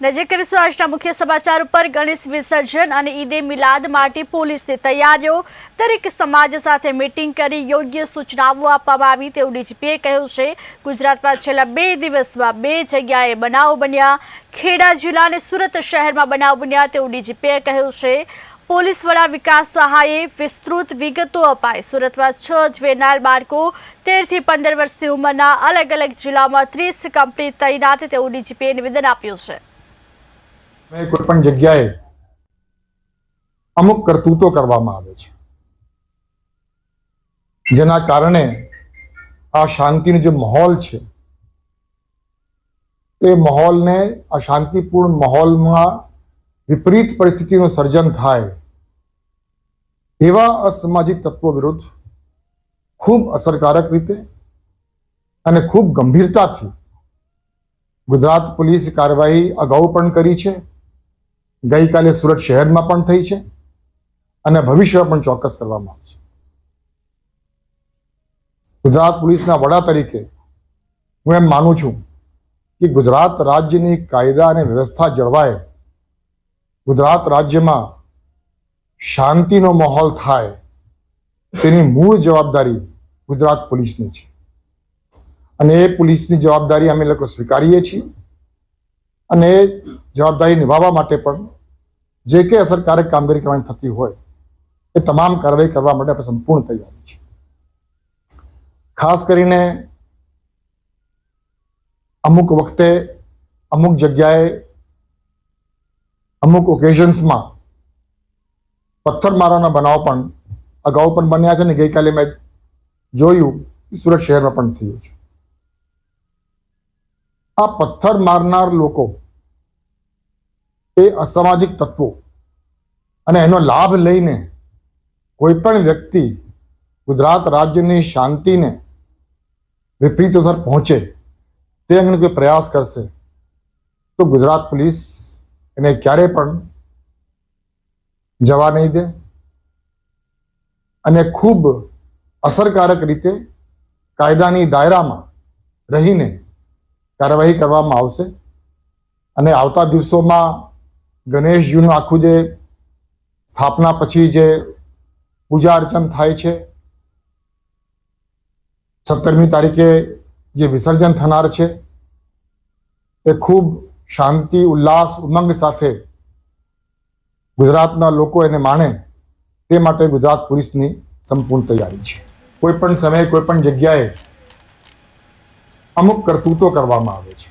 નજર કરીશું આજના મુખ્ય સમાચાર ઉપર ગણેશ વિસર્જન અને ઈદે મિલાદ માટે પોલીસની તૈયારીઓ દરેક સમાજ સાથે મિટિંગ કરી યોગ્ય સૂચનાઓ આપવામાં આવી તેવું ડીજીપીએ કહ્યું છે. ગુજરાતમાં છેલ્લા બે દિવસમાં બે જગ્યાએ બનાવ બન્યા. ખેડા જિલ્લા અને સુરત શહેરમાં બનાવ બન્યા તેવું ડીજીપીએ કહ્યું છે. પોલીસ વડા વિકાસ સહાયે વિસ્તૃત વિગતો અપાઈ. સુરતમાં છ જવેનાર બાળકો તેરથી પંદર વર્ષની ઉંમરના અલગ અલગ જિલ્લામાં ત્રીસ કંપની તૈનાત તેવું ડીજીપીએ નિવેદન આપ્યું છે. મેં કોઈ પણ જગ્યાએ અમુક કરતૂતો કરવામાં આવે છે. જેના કારણે આ શાંતિનો જે માહોલ છે તે માહોલને આ શાંતિપૂર્ણ માહોલમાં વિપરીત પરિસ્થિતિનું સર્જન થાય એવા અસામાજિક તત્વો વિરુદ્ધ ખૂબ અસરકારક રીતે અને ખૂબ ગંભીરતાથી ગુજરાત પોલીસ કાર્યવાહી અગાઉ પણ કરી છે. ગઈકાલે સુરત શહેરમાં પણ થઈ છે અને ભવિષ્યમાં પણ ચોક્કસ કરવામાં આવશે. ગુજરાત પોલીસના વડા તરીકે હું એમ માનું છું કે ગુજરાત રાજ્યની કાયદા અને વ્યવસ્થા જળવાય. ગુજરાત રાજ્યમાં શાંતિનો માહોલ થાય તેની મૂળ જવાબદારી ગુજરાત પોલીસની છે. અને એ પોલીસની જવાબદારી અમે લોકો સ્વીકારીએ છીએ. અને જવાબદારી નિભાવવા માટે પણ જે કે અસરકારક કામગીરી કરવાની થતી હોય, એ તમામ કાર્યવાહી કરવા માટે આપણે સંપૂર્ણ તૈયારી છે. ખાસ કરીને અમુક વખતે અમુક જગ્યાએ અમુક ઓકેઝન્સમાં પથ્થરમારાના બનાવ પણ અગાઉ પણ બન્યા છે અને ગઈકાલે મેં જોયું સુરત શહેરમાં પણ થયું છે. આ પથ્થર મારનાર લોકો એ અસામાજિક તત્વો. અને એનો લાભ લઈને કોઈ પણ વ્યક્તિ ગુજરાત રાજ્યની શાંતિને વિપરીત અસર પહોંચે તે અંગે કોઈ પ્રયાસ કરશે, તો ગુજરાત પોલીસ એને ક્યારે પણ જવા નહીં દે અને ખૂબ અસરકારક રીતે કાયદાની દાયરામાં રહીને કાર્યવાહી કરવામાં આવશે. અને આવતા દિવસોમાં ગણેશજીનું આખું જે સ્થાપના પછી જે પૂજા અર્ચન થાય છે સત્તરમી તારીખે જે વિસર્જન થનાર છે, એ ખૂબ શાંતિ, ઉલ્લાસ, ઉમંગ સાથે ગુજરાતના લોકો એને માણે તે માટે ગુજરાત પોલીસની સંપૂર્ણ તૈયારી છે. કોઈ પણ સમયે, કોઈ પણ જગ્યાએ અમુક કરતૂતો કરવામાં આવે છે.